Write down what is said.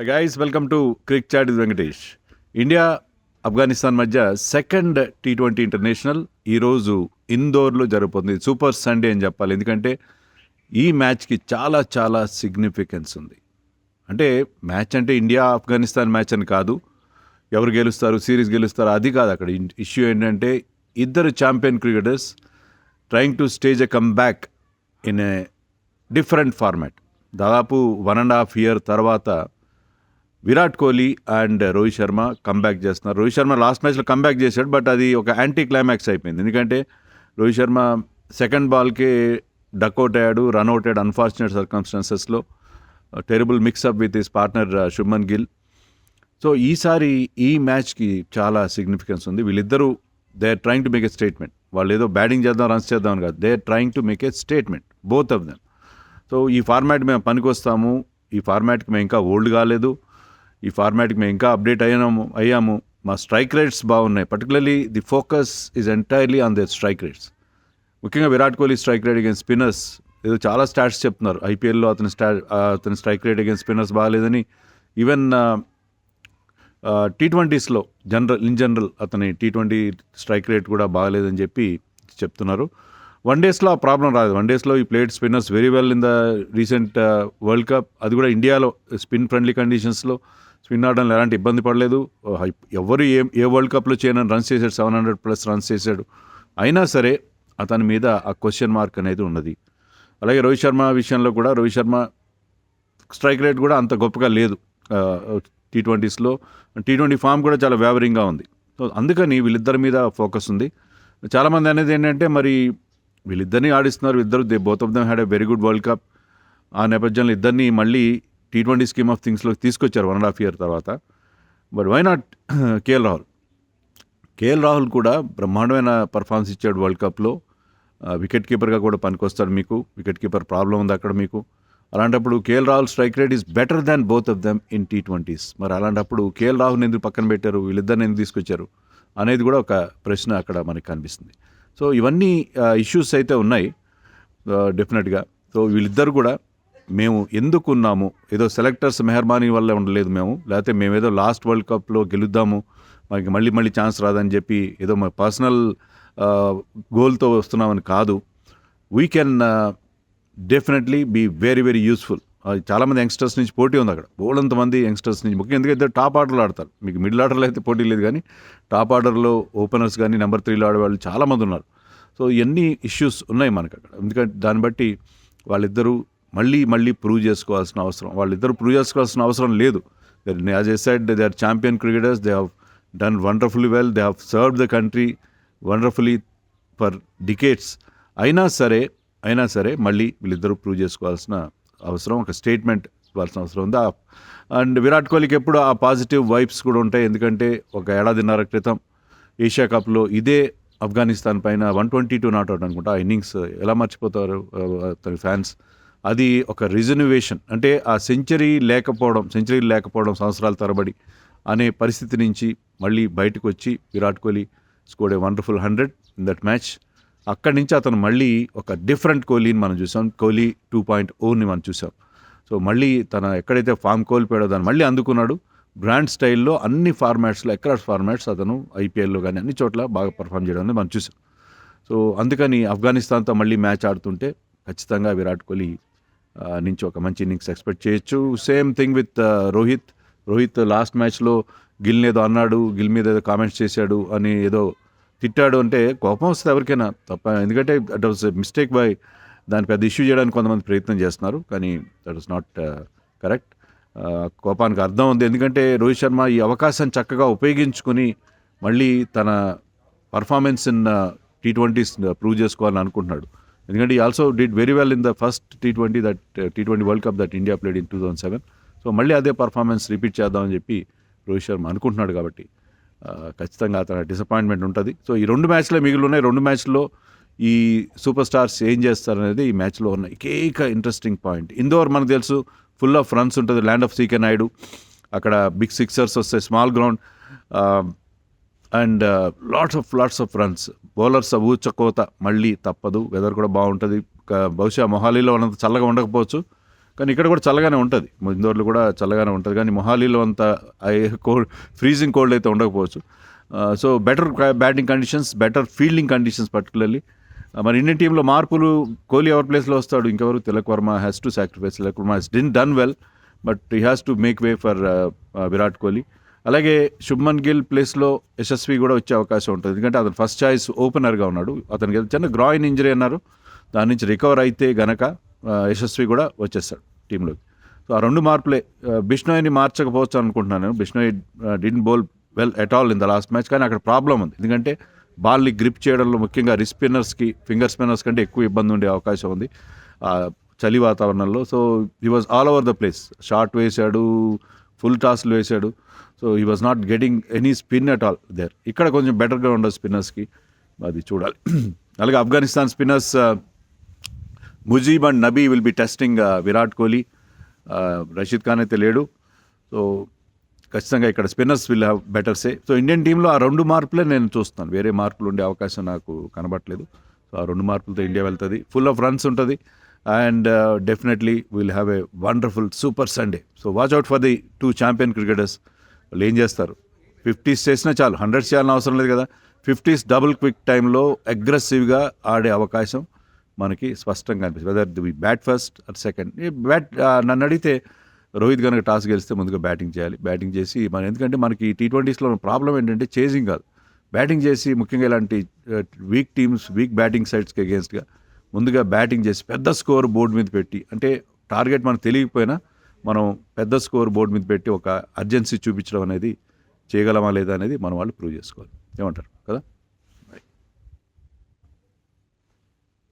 Guys welcome to Crick Chat is Venkatesh India Afghanistan మధ్య second T twenty international ఈరోజు ఇందోర్లో జరుగుతుంది. Super Sunday అని చెప్పాలి. ఎందుకంటే ఈ మ్యాచ్కి చాలా చాలా సిగ్నిఫికెన్స్ ఉంది. అంటే మ్యాచ్ అంటే ఇండియా ఆఫ్ఘనిస్తాన్ మ్యాచ్ అని కాదు. ఎవరు గెలుస్తారు సిరీస్ గెలుస్తారు అది కాదు అక్కడ. ఇష్యూ ఏంటంటే ఇద్దరు champion cricketers trying to stage a come back in a different format దాదాపు వన్ అండ్ హాఫ్ ఇయర్ తర్వాత విరాట్ కోహ్లీ అండ్ రోహిత్ శర్మ కంబ్యాక్ చేస్తున్నారు. రోహిత్ శర్మ లాస్ట్ మ్యాచ్లో కంబ్యాక్ చేశాడు బట్ అది ఒక యాంటీ క్లైమాక్స్ అయిపోయింది. ఎందుకంటే రోహిత్ శర్మ సెకండ్ బాల్కి డక్అవుట్ అయ్యాడు రన్అవుట్ అయ్యాడు unfortunate సర్కమ్స్టాన్సెస్లో terrible mixup with his partner Shubman Gill so ఈసారి ఈ మ్యాచ్కి చాలా సిగ్నిఫికెన్స్ ఉంది. వీళ్ళిద్దరూ they are trying to make a statement వాళ్ళు ఏదో బ్యాటింగ్ చేద్దాం రన్స్ చేద్దాం అని కాదు. They are trying to make a statement both of them so ఈ ఫార్మాట్ మేము పనికొస్తాము. ఈ ఫార్మాట్కి మేము ఇంకా ఓల్డ్ కాలేదు. ఈ ఫార్మాట్కి మేము ఇంకా అప్డేట్ అయ్యాము అయ్యాము. మా స్ట్రైక్ రేట్స్ బాగున్నాయి. Particularly the focus is entirely on the strike rates ముఖ్యంగా Virat Kohli strike rate against spinners ఏదో చాలా స్టాట్స్ చెప్తున్నారు. ఐపీఎల్లో అతని స్టా అతని స్ట్రైక్ రేట్ అగేన్స్ స్పిన్నర్స్ బాగాలేదని. ఈవెన్ టీ ట్వంటీస్లో జనరల్ ఇన్ జనరల్ అతని టీ ట్వంటీ స్ట్రైక్ రేట్ కూడా బాగలేదని చెప్పి చెప్తున్నారు. వన్ డేస్లో ఆ ప్రాబ్లం రాదు. వన్ డేస్లో ఈ played spinners very well in the recent world cup అది కూడా ఇండియాలో స్పిన్ ఫ్రెండ్లీ కండిషన్స్లో స్పిన్ ఆడడంలో ఎలాంటి ఇబ్బంది పడలేదు. ఎవరు ఏ ఏ వరల్డ్ కప్లో చేయనని రన్స్ చేశాడు. సెవెన్ హండ్రెడ్ ప్లస్ రన్స్ చేశాడు. అయినా సరే అతని మీద ఆ క్వశ్చన్ మార్క్ అనేది ఉన్నది. అలాగే రోహిత్ శర్మ విషయంలో కూడా రోహిత్ శర్మ స్ట్రైక్ రేట్ కూడా అంత గొప్పగా లేదు. టీ ట్వంటీస్లో టీ ట్వంటీ ఫామ్ కూడా చాలా వేవరింగ్గా ఉంది. సో అందుకని వీళ్ళిద్దరి మీద ఫోకస్ ఉంది. చాలామంది అనేది ఏంటంటే మరి వీళ్ళిద్దరినీ ఆడిస్తున్నారు. ఇద్దరు they both of them had a very good world cup ఆ నేపథ్యంలో ఇద్దరిని మళ్ళీ టీ ట్వంటీ స్కీమ్ ఆఫ్ థింగ్స్లో తీసుకొచ్చారు వన్ అండ్ హాఫ్ ఇయర్ తర్వాత. But why not KL Rahul KL Rahul కూడా బ్రహ్మాండమైన పర్ఫార్మెన్స్ ఇచ్చాడు వరల్డ్ కప్లో వికెట్ కీపర్గా కూడా పనికొస్తాడు మీకు. వికెట్ కీపర్ ప్రాబ్లం ఉంది అక్కడ మీకు. అలాంటప్పుడు KL Rahul strike rate is better than both of them in T twenties మరి అలాంటప్పుడు కేఎల్ రాహుల్ని ఎందుకు పక్కన పెట్టారు? వీళ్ళిద్దరిని ఎందుకు తీసుకొచ్చారు? అనేది కూడా ఒక ప్రశ్న అక్కడ మనకి కనిపిస్తుంది. సో ఇవన్నీ ఇష్యూస్ అయితే ఉన్నాయి డెఫినెట్గా సో వీళ్ళిద్దరు కూడా మేము ఎందుకు ఉన్నాము? ఏదో సెలెక్టర్స్ మెహర్బానీ వల్ల ఉండలేదు మేము. లేకపోతే మేము ఏదో లాస్ట్ వరల్డ్ కప్లో గెలుద్దాము మాకు మళ్ళీ మళ్ళీ ఛాన్స్ రాదని చెప్పి ఏదో మా పర్సనల్ గోల్తో వస్తున్నామని కాదు. We can definitely be very very useful చాలామంది యంగ్స్టర్స్ నుంచి పోటీ ఉంది అక్కడ. బోలంత మంది యంగ్స్టర్స్ నుంచి ముఖ్యంగా ఎందుకంటే టాప్ ఆర్డర్లో ఆడతారు. మీకు మిడిల్ ఆర్డర్లో అయితే పోటీ లేదు కానీ టాప్ ఆర్డర్లో ఓపెనర్స్ కానీ నెంబర్ త్రీలో ఆడేవాళ్ళు చాలామంది ఉన్నారు. సో ఇవన్నీ ఇష్యూస్ ఉన్నాయి మనకు అక్కడ. ఎందుకంటే దాన్ని బట్టి వాళ్ళిద్దరూ మళ్ళీ మళ్ళీ ప్రూవ్ చేసుకోవాల్సిన అవసరం. వాళ్ళిద్దరూ ప్రూవ్ చేసుకోవాల్సిన అవసరం లేదు. As a side they are champion cricketers they have done wonderfully well they have serve the country wonderfully for decades అయినా సరే అయినా సరే మళ్ళీ వీళ్ళిద్దరూ ప్రూవ్ చేసుకోవాల్సిన అవసరం ఒక స్టేట్మెంట్ ఇవ్వాల్సిన అవసరం ఉంది? అండ్ విరాట్ కోహ్లీకి ఎప్పుడు ఆ పాజిటివ్ వైబ్స్ కూడా ఉంటాయి? ఎందుకంటే ఒక ఏడాదిన్నర క్రితం ఏషియా కప్లో ఇదే ఆఫ్ఘనిస్తాన్ పైన one twenty two not out అనుకుంటా ఆ ఇన్నింగ్స్ ఎలా మర్చిపోతారు అతని ఫ్యాన్స్? అది ఒక రిజర్వేషన్ అంటే ఆ సెంచరీ లేకపోవడం సెంచరీ లేకపోవడం సంవత్సరాల తరబడి అనే పరిస్థితి నుంచి మళ్ళీ బయటకు వచ్చి Virat Kohli scored a wonderful hundred in that match. అక్కడి నుంచి అతను మళ్ళీ ఒక డిఫరెంట్ కోహ్లీని మనం చూసాం. కోహ్లీ టూ పాయింట్ ఓని మనం చూసాం. సో మళ్ళీ తన ఎక్కడైతే ఫామ్ కోల్పోయాడో దాన్ని మళ్ళీ అందుకున్నాడు. గ్రాండ్ స్టైల్లో అన్ని ఫార్మాట్స్లో ఎక్కడ ఫార్మాట్స్ అతను ఐపీఎల్లో కానీ అన్ని చోట్ల బాగా పర్ఫామ్ చేయడం అనేది మనం చూసాం. సో అందుకని ఆఫ్ఘనిస్తాన్తో మళ్ళీ మ్యాచ్ ఆడుతుంటే ఖచ్చితంగా విరాట్ కోహ్లీ నుంచి ఒక మంచి ఇన్నింగ్స్ ఎక్స్పెక్ట్ చేయొచ్చు. Same thing with Rohit. Rohit last మ్యాచ్లో గిల్ని ఏదో అన్నాడు గిల్ మీద ఏదో కామెంట్స్ చేశాడు అని ఏదో తిట్టాడు అంటే కోపం వస్తుంది ఎవరికైనా తప్ప. ఎందుకంటే దట్ వాస్ మిస్టేక్ బై దాని పెద్ద ఇష్యూ చేయడానికి కొంతమంది ప్రయత్నం చేస్తున్నారు. కానీ దట్ వాస్ నాట్ కరెక్ట్ కోపానికి అర్థం ఉంది. ఎందుకంటే రోహిత్ శర్మ ఈ అవకాశాన్ని చక్కగా ఉపయోగించుకొని మళ్ళీ తన performance in T twenties prove చేసుకోవాలని అనుకుంటున్నాడు. ఎందుకంటే ఈ also did very well in the first T twenty that T twenty world cup that India played in two thousand seven so మళ్ళీ అదే పర్ఫార్మెన్స్ రిపీట్ చేద్దామని చెప్పి రోహిత్ శర్మ అనుకుంటున్నాడు కాబట్టి. ఖచ్చితంగా అతను డిసప్పాయింట్మెంట్ ఉంటుంది. సో ఈ రెండు మ్యాచ్లే మిగిలి ఉన్నాయి రెండు మ్యాచ్లో ఈ సూపర్ స్టార్స్ ఏం చేస్తారనేది ఈ మ్యాచ్లో ఉన్న ఏకైక ఇంట్రెస్టింగ్ పాయింట్ ఇందోర్ మనకు తెలుసు ఫుల్ ఆఫ్ రన్స్ ఉంటుంది. ల్యాండ్ ఆఫ్ సీకే నాయుడు అక్కడ బిగ్ సిక్సర్స్ వస్తాయి small ground and lots of lots of runs bowlers ఊచకోత మళ్ళీ తప్పదు. వెదర్ కూడా బాగుంటుంది. బహుశా మొహాలీలో ఉన్నంత చల్లగా ఉండకపోవచ్చు. కానీ ఇక్కడ కూడా చల్లగానే ఉంటుంది. ఇందోర్లో కూడా చల్లగానే ఉంటుంది. కానీ మొహాలీలో అంత కోల్డ్ ఫ్రీజింగ్ కోల్డ్ అయితే ఉండకపోవచ్చు. So better batting conditions better fielding conditions particularly. మరి ఇండియన్ టీంలో మార్పులు కోహ్లీ ఎవరి ప్లేస్లో వస్తాడు? ఇంకెవరు? Tilak Varma has to sacrifice Tilak Varma he's didn't done well but he has to make way for Virat Kohli. అలాగే శుభ్మన్ గిల్ ప్లేస్లో యశస్వి కూడా వచ్చే అవకాశం ఉంటుంది. ఎందుకంటే అతను ఫస్ట్ ఛాయిస్ ఓపెనర్గా ఉన్నాడు. అతనికి చిన్న గ్రాయిన్ ఇంజరీ అన్నారు. దాని నుంచి రికవర్ అయితే గనక యశస్వి కూడా వచ్చేస్తాడు టీంలోకి. సో ఆ రెండు మార్పులే బిష్ణోయిని మార్చకపోవచ్చు అనుకుంటున్నాను Bishnoi didn't bowl well at all in the last match కానీ అక్కడ ప్రాబ్లం ఉంది. ఎందుకంటే బాల్ని గ్రిప్ చేయడంలో ముఖ్యంగా రిస్ స్పిన్నర్స్కి ఫింగర్ స్పిన్నర్స్ కంటే ఎక్కువ ఇబ్బంది ఉండే అవకాశం ఉంది చలి వాతావరణంలో. So he was all over the place short వేశాడు ఫుల్ టాస్లు వేశాడు. So he was not getting any spin at all there ఇక్కడ కొంచెం బెటర్గా ఉండదు స్పిన్నర్స్కి అది చూడాలి. అలాగే Afghanistan spinners Mujeeb and Nabi will be testing uh, Virat Kohli. Uh, Rashid Khan అయితే లేడు. సో ఖచ్చితంగా ఇక్కడ spinners will have better say. So Indian టీంలో ఆ రెండు మార్పులే నేను చూస్తాను వేరే మార్పులు ఉండే అవకాశం నాకు కనబట్లేదు సో ఆ రెండు మార్పులతో ఇండియా వెళ్తుంది. ఫుల్ ఆఫ్ రన్స్ ఉంటుంది. And definitely will have a wonderful super Sunday so watch out for the two champion cricketers వాళ్ళు ఏం చేస్తారు? ఫిఫ్టీస్ చేసినా చాలు. హండ్రెడ్స్ చేయాలని అవసరం లేదు కదా. ఫిఫ్టీస్ డబుల్ క్విక్ టైంలో అగ్రెసివ్గా ఆడే అవకాశం. మనకి స్పష్టంగా అనిపిస్తుంది. Whether the bat first at second bat నన్ను అడిగితే రోహిత్ కనుక టాస్ గెలిస్తే ముందుగా బ్యాటింగ్ చేయాలి. బ్యాటింగ్ చేసి మన ఎందుకంటే మనకి టీ ట్వంటీస్లో ప్రాబ్లం ఏంటంటే చేజింగ్ కాదు. బ్యాటింగ్ చేసి ముఖ్యంగా ఇలాంటి వీక్ టీమ్స్ వీక్ బ్యాటింగ్ సైడ్స్కి అగేన్స్ట్గా ముందుగా బ్యాటింగ్ చేసి పెద్ద స్కోర్ బోర్డు మీద పెట్టి అంటే టార్గెట్ మనకు తెలియకపోయినా మనం పెద్ద స్కోర్ బోర్డు మీద పెట్టి ఒక అర్జెన్సీ చూపించడం అనేది చేయగలమా లేదా అనేది మన వాళ్ళు ప్రూవ్ చేసుకోవాలి. ఏమంటారు? కదా?